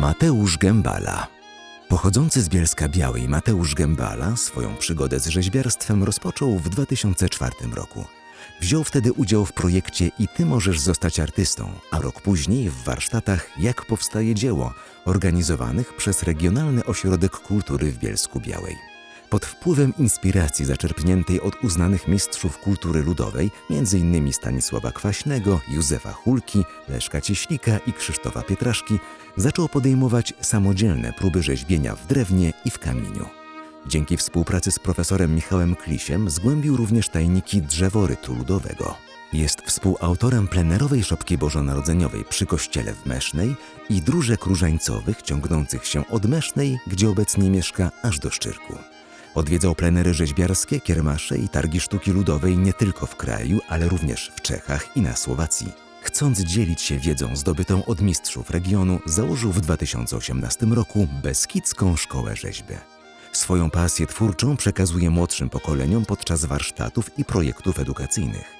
Mateusz Gębala. Pochodzący z Bielska Białej Mateusz Gębala swoją przygodę z rzeźbiarstwem rozpoczął w 2004 roku. Wziął wtedy udział w projekcie I ty możesz zostać artystą, a rok później w warsztatach Jak powstaje dzieło, organizowanych przez Regionalny Ośrodek Kultury w Bielsku Białej. Pod wpływem inspiracji zaczerpniętej od uznanych mistrzów kultury ludowej, m.in. Stanisława Kwaśnego, Józefa Hulki, Leszka Cieślika i Krzysztofa Pietraszki, zaczął podejmować samodzielne próby rzeźbienia w drewnie i w kamieniu. Dzięki współpracy z profesorem Michałem Klisiem zgłębił również tajniki drzeworytu ludowego. Jest współautorem plenerowej szopki bożonarodzeniowej przy kościele w Mesznej i dróżek różańcowych ciągnących się od Mesznej, gdzie obecnie mieszka, aż do Szczyrku. Odwiedzał plenery rzeźbiarskie, kiermasze i targi sztuki ludowej nie tylko w kraju, ale również w Czechach i na Słowacji. Chcąc dzielić się wiedzą zdobytą od mistrzów regionu, założył w 2018 roku Beskidzką Szkołę Rzeźby. Swoją pasję twórczą przekazuje młodszym pokoleniom podczas warsztatów i projektów edukacyjnych.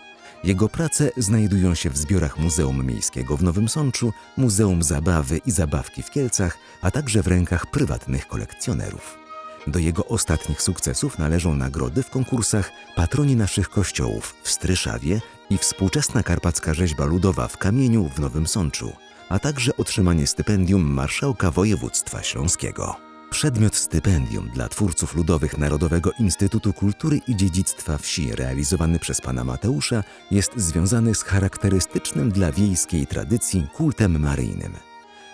Jego prace znajdują się w zbiorach Muzeum Miejskiego w Nowym Sączu, Muzeum Zabawy i Zabawki w Kielcach, a także w rękach prywatnych kolekcjonerów. Do jego ostatnich sukcesów należą nagrody w konkursach Patroni naszych kościołów w Stryszawie i Współczesna karpacka rzeźba ludowa w kamieniu w Nowym Sączu, a także otrzymanie stypendium Marszałka Województwa Śląskiego. Przedmiot stypendium dla twórców ludowych Narodowego Instytutu Kultury i Dziedzictwa Wsi realizowany przez pana Mateusza jest związany z charakterystycznym dla wiejskiej tradycji kultem maryjnym.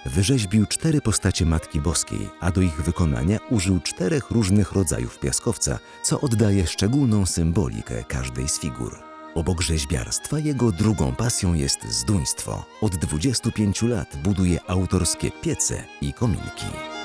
Wyrzeźbił cztery postacie Matki Boskiej, a do ich wykonania użył czterech różnych rodzajów piaskowca, co oddaje szczególną symbolikę każdej z figur. Obok rzeźbiarstwa jego drugą pasją jest zduństwo. Od 25 lat buduje autorskie piece i kominki.